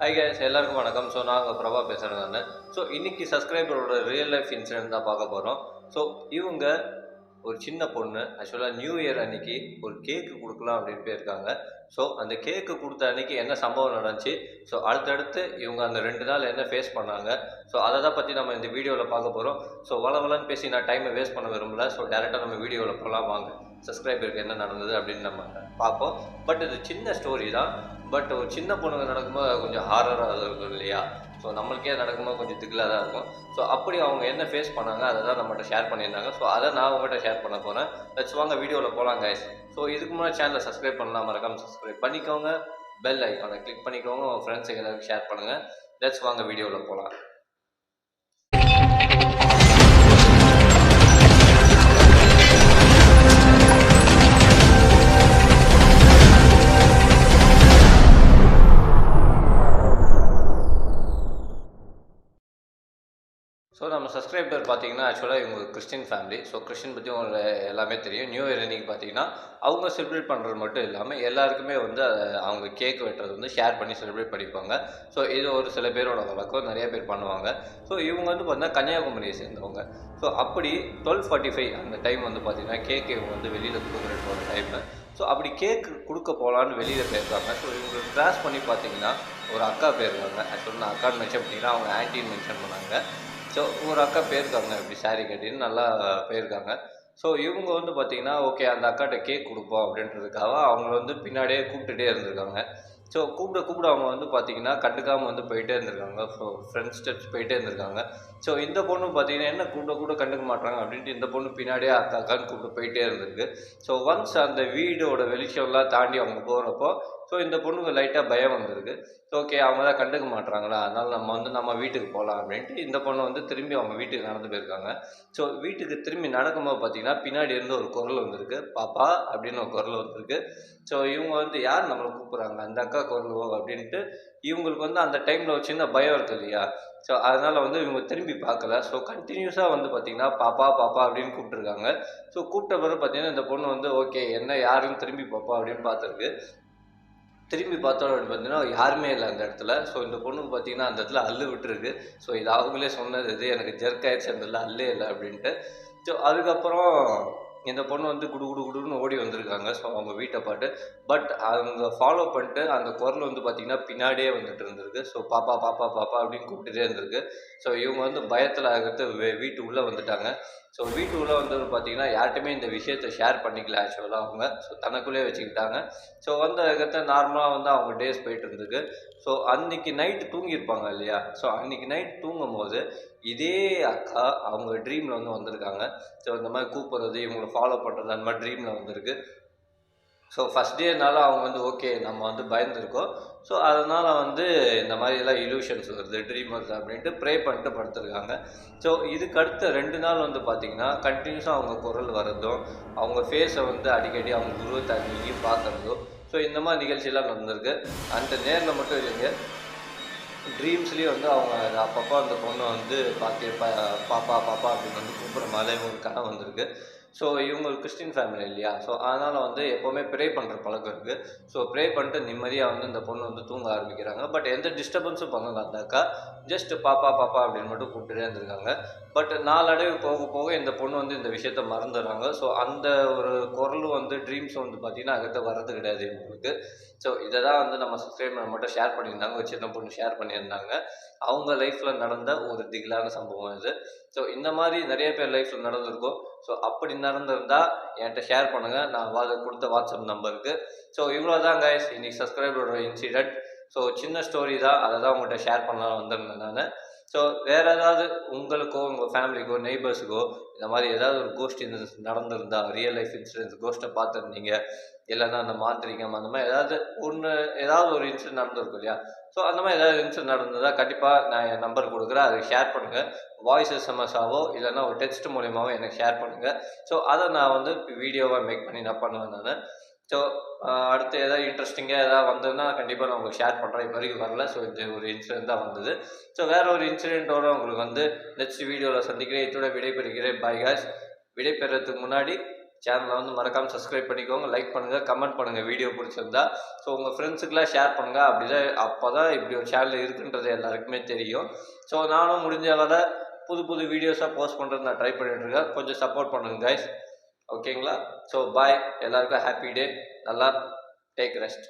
High case எல்லாருக்கும் வணக்கம். So நான் உங்கள் பிரபா பேசுகிறேன் ஸோ இன்றைக்கி சப்ஸ்கிரைபரோட ரியல் லைஃப் இன்சிடென்ட் தான் பார்க்க போகிறோம் ஸோ இவங்க ஒரு சின்ன பொண்ணு ஆக்சுவலாக நியூ இயர் அன்னைக்கு ஒரு கேக்கு கொடுக்கலாம் அப்படின்னு போயிருக்காங்க. ஸோ அந்த கேக்கு கொடுத்த அன்னைக்கு என்ன சம்பவம் நடந்துச்சு? ஸோ அடுத்தடுத்து இவங்க அந்த ரெண்டு நாள் என்ன ஃபேஸ் பண்ணாங்க? ஸோ அதை தான் பற்றி நம்ம இந்த வீடியோவில் பார்க்க போகிறோம் ஸோ வளவலன்னு பேசி நான் டைமை வேஸ்ட் பண்ண விரும்பல. ஸோ டேரெக்டாக நம்ம வீடியோவில் போகலாம் வாங்க. சப்ஸ்கிரைபருக்கு என்ன நடந்தது அப்படின்னு நம்ம பார்ப்போம். பட் இது சின்ன ஸ்டோரி தான். பட் ஒரு சின்ன பொண்ணுங்க நடக்கும்போது அது கொஞ்சம் ஹாரராக இருக்கும் இல்லையா? ஸோ நம்மளுக்கே நடக்கும்போது கொஞ்சம் திகிலாக தான் இருக்கும். ஸோ அப்படி அவங்க என்ன ஃபேஸ் பண்ணாங்க அதை தான் நம்மகிட்ட ஷேர் பண்ணியிருந்தாங்க. ஸோ அதை நான் உங்கள்கிட்ட ஷேர் பண்ண போகிறேன் லட்ஸ் வாங்க வீடியோவில் போகலாம் கைஸ் ஸோ இதுக்கு முன்னாடி சேனலை சப்ஸ்கிரைப் பண்ணலாம் மறக்காம சப்ஸ்கிரைப் பண்ணிக்கோங்க. பெல் ஐக்கானை கிளிக் பண்ணிக்கோங்க. உங்கள் ஃப்ரெண்ட்ஸுக்கு எல்லாருக்கும் ஷேர் பண்ணுங்கள் லெட்ஸ் வாங்க வீடியோவில் போகலாம் ஸோ நம்ம சப்ஸ்கிரைபர் பார்த்தீங்கன்னா ஆக்சுவலாக இவங்க கிறிஸ்டின் ஃபேமிலி ஸோ கிறிஸ்டின் பற்றி உங்களுக்கு எல்லாமே தெரியும். நியூ இயர் அன்னைக்கு பார்த்தீங்கன்னா அவங்க செலிப்ரேட் பண்ணுறது மட்டும் இல்லாமல் எல்லாருக்குமே வந்து அவங்க கேக் வெட்டுறது வந்து ஷேர் பண்ணி செலிப்ரேட் பண்ணிப்பாங்க. ஸோ இது ஒரு சில பேரோட வழக்கம். நிறைய பேர் பண்ணுவாங்க. ஸோ இவங்க வந்து பார்த்தீங்கன்னா கன்னியாகுமரியை சேர்ந்தவங்க. ஸோ அப்படி டுவெல் ஃபார்ட்டி ஃபைவ் அந்த டைம் வந்து பார்த்தீங்கன்னா கேக் இவங்க வந்து வெளியில் கொடுக்குற ஒரு டைமில் ஸோ அப்படி கேக் கொடுக்க போகலான்னு வெளியில் போயிருக்காங்க ஸோ இவங்க கிராஸ் பண்ணி பார்த்தீங்கன்னா ஒரு அக்கா போயிருக்காங்க ஆக்சுவலாக நான் அக்கான்னு மென்ஷன் பண்ணிங்கன்னா அவங்க ஆன்டின்னு மென்ஷன் பண்ணாங்க. ஸோ ஒரு அக்கா போயிருக்காங்க இப்படி சாரி கட்டின்னு நல்லா போயிருக்காங்க. ஸோ இவங்க வந்து பார்த்தீங்கன்னா ஓகே அந்த அக்காட்ட கேக் கொடுப்போம் அப்படின்றதுக்காக அவங்கள வந்து பின்னாடியே கூப்பிட்டுட்டே இருந்திருக்காங்க. ஸோ கூப்பிட கூப்பிட அவங்க வந்து பார்த்தீங்கன்னா கண்டுக்காமல் வந்து போயிட்டே இருந்திருக்காங்க. ஸோ ஃப்ரெண்ட்ஸ் ஸ்டெப்ஸ் போயிட்டே இருந்திருக்காங்க. ஸோ இந்த பொண்ணு பார்த்தீங்கன்னா என்ன கூப்பிட கூட கண்டுக்க மாட்டாங்க அப்படின்ட்டு இந்த பொண்ணு பின்னாடியே அக்கா அக்கான்னு கூப்பிட்டு போயிட்டே இருந்திருக்கு. ஸோ ஒன்ஸ் அந்த வீடோட வெளிச்சம்லாம் தாண்டி அவங்க போகிறப்போ ஸோ இந்த பொண்ணுக்கு லைட்டாக பயம் வந்திருக்கு. ஸோ ஓகே அவங்க தான் கண்டுக்க மாட்றாங்களா? அதனால் நம்ம வந்து நம்ம வீட்டுக்கு போகலாம் அப்படின்ட்டு இந்த பொண்ணு வந்து திரும்பி அவங்க வீட்டுக்கு நடந்து போயிருக்காங்க. ஸோ வீட்டுக்கு திரும்பி நடக்கும்போது பார்த்தீங்கன்னா பின்னாடி இருந்து ஒரு குரல் வந்திருக்கு. பாப்பா அப்படின்னு ஒரு குரல் வந்திருக்கு. ஸோ இவங்க வந்து யார் நம்மளை கூப்பிட்றாங்க? அந்த அக்கா குரலோ அப்படின்ட்டு இவங்களுக்கு வந்து அந்த டைமில் ஒரு பயம் இருக்கு இல்லையா? ஸோ அதனால் வந்து இவங்க திரும்பி பார்க்கல. ஸோ கண்டினியூஸாக வந்து பார்த்தீங்கன்னா பாப்பா பாப்பா அப்படின்னு கூப்பிட்டுருக்காங்க. ஸோ கூப்பிட்ட பிறகு பார்த்தீங்கன்னா இந்த பொண்ணு வந்து ஓகே என்ன யாருன்னு திரும்பி பாப்பா அப்படின்னு பார்த்துருக்கு திரும்பி பார்த்தோம் அப்படின்னு பார்த்தீங்கன்னா யாருமே இல்லை அந்த இடத்துல. ஸோ இந்த பொண்ணுக்கு பார்த்தீங்கன்னா அந்த இடத்துல அல்லு விட்டுருக்கு. ஸோ இது அவங்களே சொன்னது இது எனக்கு ஜெர்க் ஆயிடுச்சு அந்த இடத்துல அல்லே இல்லை அப்படின்ட்டு. ஸோ அதுக்கப்புறம் இந்த பொண்ணு வந்து குடு குடு குடுன்னு ஓடி வந்திருக்காங்க. ஸோ அவங்க வீட்டை பாட்டு. பட் அவங்க ஃபாலோ பண்ணிட்டு அந்த குரல் வந்து பார்த்திங்கன்னா பின்னாடியே வந்துட்டு இருந்திருக்கு. ஸோ பாப்பா பாப்பா பாப்பா அப்படின்னு கூப்பிட்டுட்டே இருந்திருக்கு. ஸோ இவங்க வந்து பயத்தில் ஆகிறது வீட்டு உள்ளே வந்துட்டாங்க. ஸோ வீட்டு உள்ளே வந்தது பார்த்தீங்கன்னா யார்கிட்டையுமே இந்த விஷயத்தை ஷேர் பண்ணிக்கல ஆக்சுவலாக அவங்க. ஸோ தனக்குள்ளேயே வச்சுக்கிட்டாங்க. ஸோ வந்த இடத்த நார்மலாக வந்து அவங்க டேஸ் போயிட்டு இருந்துக்கு ஸோ அன்னைக்கு நைட்டு தூங்கியிருப்பாங்க இல்லையா? ஸோ அன்னைக்கு நைட் தூங்கும் போது இதே அக்கா அவங்க ட்ரீமில் வந்து வந்திருக்காங்க. ஸோ இந்த மாதிரி கூப்பிட்றது இவங்களை ஃபாலோ பண்ணுறது அந்த மாதிரி ட்ரீமில் வந்திருக்கு. ஸோ ஃபஸ்ட் டேனால அவங்க வந்து ஓகே நம்ம வந்து பயந்துருக்கோம். ஸோ அதனால் வந்து இந்த மாதிரி எல்லாம் இலூஷன்ஸ் வருது ட்ரீம் வருது அப்படின்ட்டு ப்ரே பண்ணிட்டு படுத்துருக்காங்க. ஸோ இதுக்கு அடுத்த ரெண்டு நாள் வந்து பார்த்திங்கன்னா கண்டினியூஸாக அவங்க குரல் வர்றதும் அவங்க ஃபேஸை வந்து அடிக்கடி அவங்க உருவத்தை அங்கேயும் பார்க்குறதும் ஸோ இந்த மாதிரி நிகழ்ச்சியெல்லாம் நடந்திருக்கு. அந்த நேரில் மட்டும் இல்லைங்க ட்ரீம்ஸ்லேயும் வந்து அவங்க அப்பப்போ அந்த பொண்ணை வந்து பார்த்து பா பாப்பா பாப்பா அப்படின்னு வந்து கூப்பிட்ற மாதிரி ஒரு கனவு வந்திருக்கு. ஸோ இவங்க ஒரு கிறிஸ்டின் ஃபேமிலி இல்லையா? ஸோ அதனால் வந்து எப்போவுமே ப்ரே பண்ணுற பழக்கம் இருக்குது ஸோ ப்ரே பண்ணிட்டு நிம்மதியாக வந்து இந்த பொண்ணு வந்து தூங்க ஆரம்பிக்கிறாங்க. பட் எந்த டிஸ்டர்பன்ஸும் பண்ணல. அந்த ஜஸ்ட் பாப்பா பாப்பா அப்படின்னு மட்டும் கூப்பிட்டுட்டே இருந்திருக்காங்க. பட் நாளடைவு போக போக இந்த பொண்ணு வந்து இந்த விஷயத்த மறந்துடுறாங்க. ஸோ அந்த ஒரு குரலும் வந்து ட்ரீம்ஸ் வந்து பார்த்திங்கன்னா அகத்த வர்றது கிடையாது இவங்களுக்கு. ஸோ இதை தான் வந்து நம்ம சப்ஸ்கிரைபர் மட்டும் ஷேர் பண்ணியிருந்தாங்க. ஒரு சின்ன பொண்ணு ஷேர் பண்ணியிருந்தாங்க. அவங்க லைஃப்பில் நடந்த ஒரு திகிலான சம்பவம் இது. ஸோ இந்த மாதிரி நிறைய பேர் லைஃப்பில் நடந்திருக்கும். ஸோ அப்படி நடந்திருந்தா என்கிட்ட ஷேர் பண்ணுங்கள் நான் வா கொடுத்த வாட்ஸ்அப் நம்பருக்கு ஸோ இவ்வளோ தான் கைஸ் இன்னைக்கு சப்ஸ்கிரைபரோட இன்சிடென்ட் ஸோ சின்ன ஸ்டோரி தான். அதை தான் உங்கள்கிட்ட ஷேர் பண்ணலாம் வந்திருந்தேன் நான். ஸோ வேறு ஏதாவது உங்களுக்கோ உங்கள் ஃபேமிலிக்கோ நெய்பர்ஸுக்கோ இந்த மாதிரி ஏதாவது ஒரு கோஷ்டி நடந்திருந்தா ரியல் லைஃப் இன்சூரன்ஸ் கோஷ்டை பார்த்துருந்தீங்க இல்லைன்னா அந்த மாந்திரிகம் அந்த மாதிரி ஏதாவது ஒன்று ஏதாவது ஒரு இன்சிடென்ட் நடந்திருக்கும் இல்லையா? ஸோ அந்த மாதிரி ஏதாவது இன்சிடென்ட் நடந்ததா கண்டிப்பாக நான் என் நம்பர் கொடுக்குறேன் அதை ஷேர் பண்ணுங்கள் வாய்ஸ் எஸ்எம்எஸ்ஸாவோ இல்லைன்னா ஒரு டெக்ஸ்ட் மூலியமாகவோ எனக்கு ஷேர் பண்ணுங்கள் ஸோ அதை நான் வந்து வீடியோவாக மேக் பண்ணி நான் பண்ணுவேன் நான். ஸோ அடுத்து ஏதாவது இன்ட்ரெஸ்டிங்காக ஏதாவது வந்ததுன்னா கண்டிப்பாக நான் உங்களுக்கு ஷேர் பண்ணுறேன் இப்போ வரைக்கும் வரல. ஸோ இந்த ஒரு இன்சிடென்ட் தான் வந்தது. ஸோ வேறு ஒரு இன்சிடென்ட்டோடு உங்களுக்கு வந்து நெக்ஸ்ட் வீடியோவில் சந்திக்கிறேன். இதோட விடைபெறுகிறேன். பாய் காய்ஸ் விடைபெறதுக்கு முன்னாடி சேனலை வந்து மறக்காமல் சப்ஸ்கிரைப் பண்ணிக்கோங்க. லைக் பண்ணுங்கள் கமெண்ட் பண்ணுங்கள் வீடியோ பிடிச்சிருந்தா. ஸோ உங்கள் ஃப்ரெண்ட்ஸுக்கெலாம் ஷேர் பண்ணுங்கள் அப்படி தான் அப்போ தான் இப்படி ஒரு சேனல் இருக்குன்றது எல்லாருக்குமே தெரியும். ஸோ நானும் முடிஞ்ச வரை புது புது வீடியோஸாக போஸ்ட் பண்ணுறது நான் ட்ரை பண்ணிட்டுருக்கேன் கொஞ்சம் சப்போர்ட் பண்ணுங்கள் கைஸ் ஓகேங்களா ஸோ பாய் எல்லாருக்கும் ஹாப்பி டே நல்லா டேக் ரெஸ்ட்